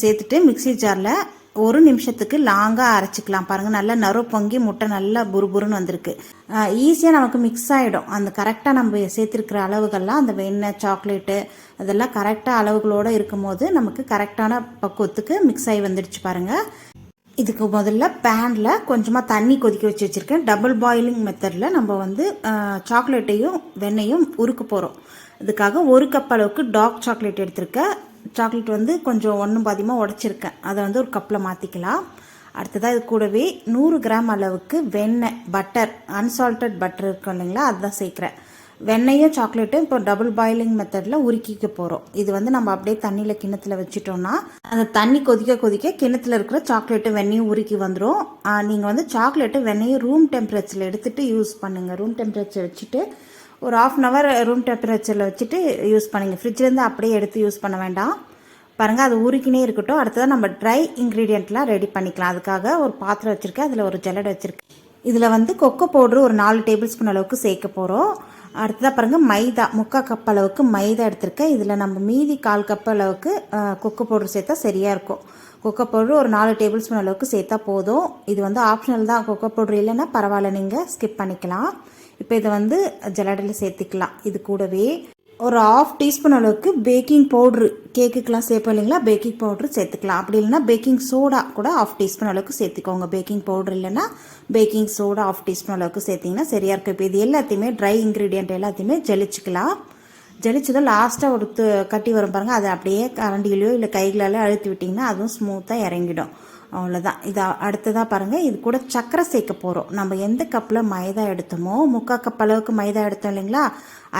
சேர்த்துட்டு மிக்ஸி ஜாரில் ஒரு நிமிஷத்துக்கு லாங்காக அரைச்சிக்கலாம். பாருங்கள் நல்லா நறு பொங்கி முட்டை நல்லா புருபுருன்னு வந்திருக்கு. ஈஸியாக நமக்கு மிக்ஸ் ஆகிடும் அந்த கரெக்டாக நம்ம சேர்த்துருக்கிற அளவுகள்லாம் அந்த வெண்ணெய் சாக்லேட்டு அதெல்லாம் கரெக்டாக அளவுகளோடு இருக்கும் போது நமக்கு கரெக்டான பக்குவத்துக்கு மிக்ஸ் ஆகி வந்துடுச்சு பாருங்கள் இதுக்கு முதல்ல பேனில் கொஞ்சமாக தண்ணி கொதிக்க வச்சு வச்சுருக்கேன். டபுள் பாயிலிங் மெத்தடில் நம்ம வந்து சாக்லேட்டையும் வெண்ணையும் உருக்க போகிறோம் இதுக்காக ஒரு கப் அளவுக்கு டார்க் சாக்லேட் எடுத்திருக்கேன் சாக்லேட் வந்து கொஞ்சம் ஒன்றும் பாதியமாக உடச்சிருக்கேன். அதை வந்து ஒரு கப்பில் மாற்றிக்கலாம் அடுத்ததாக இது கூடவே நூறு கிராம் அளவுக்கு வெண்ணெய் பட்டர் அன்சால்டட் பட்டர் இருக்கும் இல்லைங்களா? அதுதான் சேர்க்குறேன். வெண்ணெயும் சாக்லேட்டும் இப்போ டபுள் பாயிலிங் மெத்தடில் உருக்கிக்க போகிறோம் இது வந்து நம்ம அப்படியே தண்ணியில் கிணத்துல வச்சுட்டோம்னா அந்த தண்ணி கொதிக்க கொதிக்க கிணத்துல இருக்கிற சாக்லேட்டும் வெண்ணையும் உருக்கி வந்துடும் நீங்கள் வந்து சாக்லேட்டு வெண்ணையும் ரூம் டெம்பரேச்சரில் எடுத்துகிட்டு யூஸ் பண்ணுங்கள் ரூம் டெம்பரேச்சர் வச்சுட்டு ஒரு ஆஃப் அன் ஹவர் ரூம் டெம்பரேச்சரில் வச்சுட்டு யூஸ் பண்ணுங்க. ஃப்ரிட்ஜ்லேருந்து அப்படியே எடுத்து யூஸ் பண்ண வேண்டாம். பாருங்கள் அது உருக்கினே இருக்கட்டும். அடுத்ததாக நம்ம ட்ரை இன்க்ரீடியண்ட்லாம் ரெடி பண்ணிக்கலாம். அதுக்காக ஒரு பாத்திரம் வச்சுருக்கேன். அதில் ஒரு ஜல்லடை வச்சுருக்கேன். இதில் வந்து கொக்கோ பவுட்ரு ஒரு நாலு டேபிள் ஸ்பூன் அளவுக்கு சேர்க்க போகிறோம் அடுத்ததாக பாருங்கள் மைதா முக்கால் கப் அளவுக்கு மைதா எடுத்திருக்கேன். இதில் நம்ம மீதி கால் கப் அளவுக்கு கொக்கோ பவுட்ரு சேர்த்தா சரியாக இருக்கும். கொக்கோ பவுட்ரு ஒரு நாலு டேபிள் ஸ்பூன் அளவுக்கு சேர்த்தா போதும். இது வந்து ஆப்ஷனல் தான். கொக்கோ பவுட்ரு இல்லைன்னா பரவாயில்ல. நீங்கள் ஸ்கிப் பண்ணிக்கலாம். இப்போ இதை வந்து ஜலடையில் சேர்த்துக்கலாம். இது கூடவே ஒரு ஆஃப் டீஸ்பூன் அளவுக்கு பேக்கிங் பவுட்ரு கேக்குக்கெலாம் சேர்ப்போம் இல்லைங்களா? பேக்கிங் பவுட்ரு சேர்த்துக்கலாம். அப்படி இல்லைன்னா பேக்கிங் சோடா கூட ஆஃப் டீஸ்பூன் அளவுக்கு சேர்த்துக்கோங்க. பேக்கிங் பவுட்ரு இல்லைன்னா பேக்கிங் சோடா ஆஃப் டீஸ்பூன் அளவுக்கு சேர்த்திங்கன்னா சரியாக இருக்கும். இப்போ இது எல்லாத்தையுமே ட்ரை இன்க்ரீடியன்ட் எல்லாத்தையுமே ஜலிச்சுக்கலாம். ஜலிச்சதும் லாஸ்ட்டாக ஒரு கட்டி வரும் பாருங்கள் அதை அப்படியே கரண்டியிலையோ இல்லை கைகளால் அழுத்தி விட்டிங்கன்னா அதுவும் ஸ்மூத்தாக இறங்கிடும். அவ்வளோதான் இது அடுத்ததாக பாருங்கள் இது கூட சக்கரை சேர்க்க போகிறோம் நம்ம எந்த கப்பில் மைதா எடுத்தோமோ முக்கால் கப் அளவுக்கு மைதா எடுத்தோம் இல்லைங்களா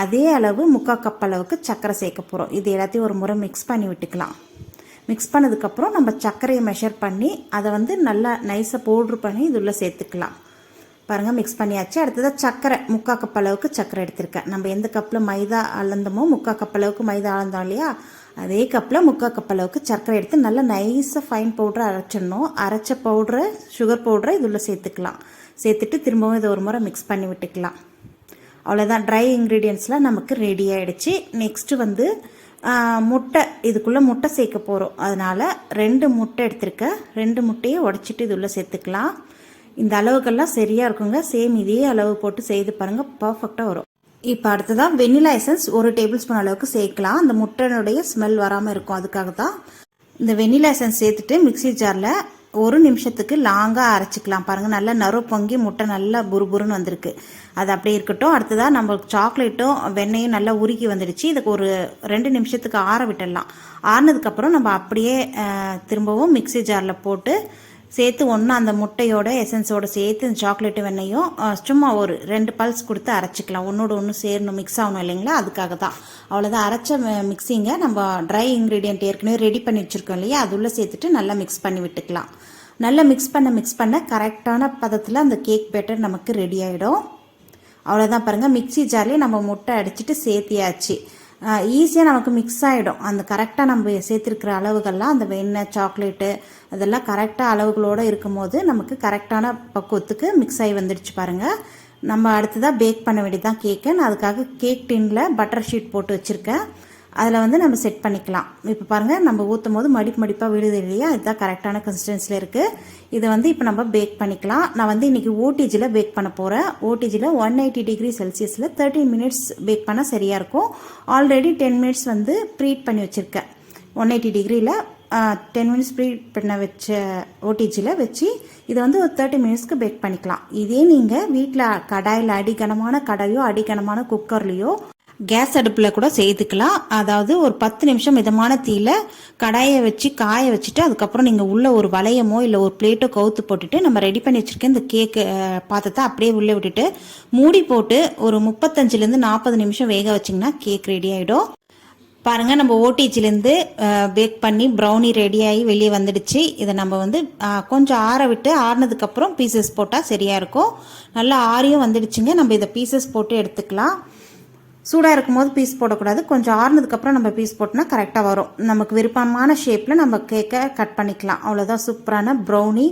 அதே அளவு முக்கால் கப் அளவுக்கு சக்கரை சேர்க்க போகிறோம் இது எல்லாத்தையும் ஒரு முறை மிக்ஸ் பண்ணி விட்டுக்கலாம். மிக்ஸ் பண்ணதுக்கப்புறம் நம்ம சர்க்கரையை மெஷர் பண்ணி அதை வந்து நல்லா நைஸாக பவுட்ரு பண்ணி இதுள்ள சேர்த்துக்கலாம். பாருங்கள் மிக்ஸ் பண்ணியாச்சு. அடுத்ததாக சர்க்கரை முக்கால் கப் அளவுக்கு சர்க்கரை எடுத்திருக்கேன். நம்ம எந்த கப்பில் மைதா அளந்தமோ முக்கால் கப் அளவுக்கு மைதா அளந்தோம் இல்லையா அதே கப்பில் முக்கால் கப் அளவுக்கு சர்க்கரை எடுத்து நல்லா நைஸாக ஃபைன் பவுட்ரு அரைச்சிடணும். அரைச்ச பவுட்ரை சுகர் பவுட்ரை இதில் சேர்த்துக்கலாம். சேர்த்துட்டு திரும்பவும் இதை ஒரு முறை மிக்ஸ் பண்ணி விட்டுக்கலாம். அவ்வளோதான் ட்ரை இன்க்ரீடியன்ஸ்லாம் நமக்கு ரெடி ஆகிடுச்சு நெக்ஸ்ட்டு வந்து முட்டை. இதுக்குள்ளே முட்டை சேர்க்க போகிறோம் அதனால் ரெண்டு முட்டை எடுத்திருக்கேன் ரெண்டு முட்டையை உடச்சிட்டு இது உள்ளே சேர்த்துக்கலாம். இந்த அளவுக்கெல்லாம் சரியாக இருக்குங்க. சேம் இதே அளவு போட்டு செய்து பாருங்கள் பர்ஃபெக்டாக வரும். இப்போ அடுத்ததாக வெண்ணிலா எசன்ஸ் ஒரு டேபிள் ஸ்பூன் அளவுக்கு சேர்க்கலாம். அந்த முட்டையினுடைய ஸ்மெல் வராமல் இருக்கும். அதுக்காக தான் இந்த வெண்ணிலா எசன்ஸ் சேர்த்துட்டு மிக்சி ஜாரில் ஒரு நிமிஷத்துக்கு லாங்காக அரைச்சிக்கலாம். பாருங்கள் நல்லா நறு பொங்கி முட்டை நல்லா புருபுருன்னு வந்திருக்கு. அது அப்படியே இருக்கட்டும். அடுத்ததாக நம்ம சாக்லேட்டும் வெண்ணையும் நல்லா உருக்கி வந்துடுச்சு. இதுக்கு ஒரு ரெண்டு நிமிஷத்துக்கு ஆற விட்டுடலாம். ஆறினதுக்கப்புறம் நம்ம அப்படியே திரும்பவும் மிக்சி ஜாரில் போட்டு சேர்த்து ஒன்று அந்த முட்டையோட எசன்ஸோட சேர்த்து இந்த சாக்லேட்டு வெண்ணையும் சும்மா ஒரு ரெண்டு பல்ஸ் கொடுத்து அரைச்சிக்கலாம். ஒன்றோட ஒன்று சேரணும் மிக்ஸ் ஆகணும் இல்லைங்களா? அதுக்காக தான் அவ்வளோதான் அரைச்ச மிக்ஸிங்கை நம்ம ட்ரை இன்க்ரீடியன்ட் ஏற்கனவே ரெடி பண்ணி வச்சுருக்கோம் இல்லையா? அது உள்ளே சேர்த்துட்டு நல்லா மிக்ஸ் பண்ணி விட்டுக்கலாம். நல்லா மிக்ஸ் பண்ண மிக்ஸ் பண்ண கரெக்டான பதத்தில் அந்த கேக் பேட்டர் நமக்கு ரெடி ஆகிடும் அவ்வளோதான் பாருங்கள் மிக்ஸி ஜார்லேயே நம்ம முட்டை அடிச்சுட்டு சேர்த்தியாச்சு. ஈஸியாக நமக்கு மிக்ஸ் ஆகிடும் அந்த கரெக்டாக நம்ம சேர்த்துருக்கிற அளவுகள்லாம் அந்த வெண்ணெய் சாக்லேட்டு அதெல்லாம் கரெக்டாக அளவுகளோடு இருக்கும் போது நமக்கு கரெக்டான பக்குவத்துக்கு மிக்ஸ் ஆகி வந்துடுச்சு பாருங்கள் நம்ம அடுத்ததாக பேக் பண்ண வேண்டியதான் கேக்கு நான் அதுக்காக கேக் டின்னில் பட்டர் ஷீட் போட்டு வச்சுருக்கேன். அதில் வந்து நம்ம செட் பண்ணிக்கலாம். இப்போ பாருங்கள் நம்ம ஊற்றும் போது மடிப்பு மடிப்பாக விழுது இல்லையா? இதுதான் கரெக்டான கன்சிஸ்டன்சியில் இருக்குது இதை வந்து இப்போ நம்ம பேக் பண்ணிக்கலாம். நான் வந்து இன்றைக்கி ஓடிஜியில் பேக் பண்ண போகிறேன் ஓடிஜியில் ஒன் எயிட்டி டிகிரி செல்சியஸில் தேர்ட்டின் மினிட்ஸ் பேக் பண்ணால் சரியாக இருக்கும். ஆல்ரெடி டென் மினிட்ஸ் வந்து ப்ரீட் பண்ணி வச்சுருக்கேன். ஒன் எயிட்டி டிகிரியில் டென் மினிட்ஸ் ப்ரீட் பண்ண வச்ச ஓடிஜியில் வச்சு இதை வந்து ஒரு தேர்ட்டி மினிட்ஸ்க்கு பேக் பண்ணிக்கலாம். இதே நீங்கள் வீட்டில் கடாயில் அடிக்கனமான கடாயோ அடிக்கனமான குக்கர்லேயோ கேஸ் அடுப்பில் கூட செய்துக்கலாம். அதாவது ஒரு பத்து நிமிஷம் மிதமான தீயில் கடாயை வச்சு காய வச்சுட்டு அதுக்கப்புறம் நீங்கள் உள்ள ஒரு வளையமோ இல்லை ஒரு பிளேட்டோ கவுத்து போட்டுட்டு நம்ம ரெடி பண்ணி வச்சுருக்க இந்த கேக்கு பாத்திரத்தை அப்படியே உள்ளே விட்டுட்டு மூடி போட்டு ஒரு முப்பத்தஞ்சுலேருந்து நாற்பது நிமிஷம் வேக வச்சிங்கன்னா கேக் ரெடி ஆகிடும் பாருங்கள் நம்ம ஓடிஜிலேருந்து பேக் பண்ணி ப்ரௌனி ரெடியாகி வெளியே வந்துடுச்சு. இதை நம்ம வந்து கொஞ்சம் ஆற விட்டு ஆறினதுக்கப்புறம் பீசஸ் போட்டால் சரியாக இருக்கும். நல்லா ஆறியும் வந்துடுச்சுங்க. நம்ம இதை பீசஸ் போட்டு எடுத்துக்கலாம். சூடாக இருக்கும்போது பீஸ் போடக்கூடாது. கொஞ்சம் ஆறுனதுக்கப்புறம் நம்ம பீஸ் போட்டோம்னா கரெக்டாக வரும். நமக்கு விருப்பமான ஷேப்பில் நம்ம கேக்கை கட் பண்ணிக்கலாம். அவ்வளோதான் சூப்பரான ப்ரௌனி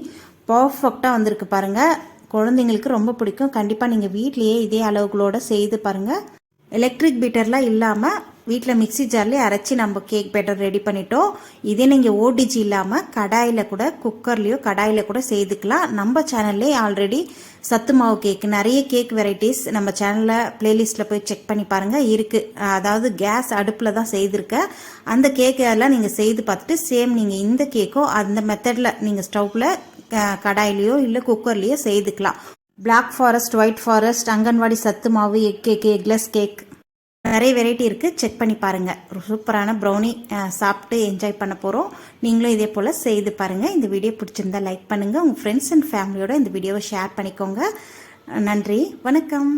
பர்ஃபெக்டாக வந்திருக்கு பாருங்கள் குழந்தைங்களுக்கு ரொம்ப பிடிக்கும். கண்டிப்பாக நீங்கள் வீட்லேயே இதே அளவுகளோடு செய்து பாருங்கள் எலக்ட்ரிக் பீட்டர்லாம் இல்லாமல் வீட்டில் மிக்ஸி ஜார்லேயே அரைச்சி நம்ம கேக் பேட்டர் ரெடி பண்ணிட்டோம். இதே நீங்கள் ஓடிஜி இல்லாமல் கடாயில் கூட குக்கர்லேயோ கடாயில் கூட செய்துக்கலாம். நம்ம சேனல்லே ஆல்ரெடி சத்து மாவு கேக் நிறைய கேக் வெரைட்டிஸ் நம்ம சேனலில் பிளேலிஸ்ட்டில் போய் செக் பண்ணி பாருங்கள் இருக்குது அதாவது கேஸ் அடுப்பில் தான் செய்திருக்கேன் அந்த கேக் எல்லாம் நீங்கள் செய்து பார்த்துட்டு சேம் நீங்கள் இந்த கேக்கோ அந்த மெத்தடில் நீங்கள் ஸ்டவ்வில் கடாயிலையோ இல்லை குக்கர்லேயோ செய்துக்கலாம். Black forest white forest anganwadi சத்து மாவு எக் கேக் எக்லெஸ் கேக் நிறைய வெரைட்டி இருக்குது செக் பண்ணி பாருங்கள் சூப்பரான ப்ரௌனி சாப்பிட்டு என்ஜாய் பண்ண போகிறோம் நீங்களும் இதே போல் செய்து பாருங்கள் இந்த வீடியோ பிடிச்சிருந்தா லைக் பண்ணுங்கள் உங்கள் ஃப்ரெண்ட்ஸ் அண்ட் ஃபேமிலியோட இந்த வீடியோவை ஷேர் பண்ணிக்கோங்க. நன்றி. வணக்கம்.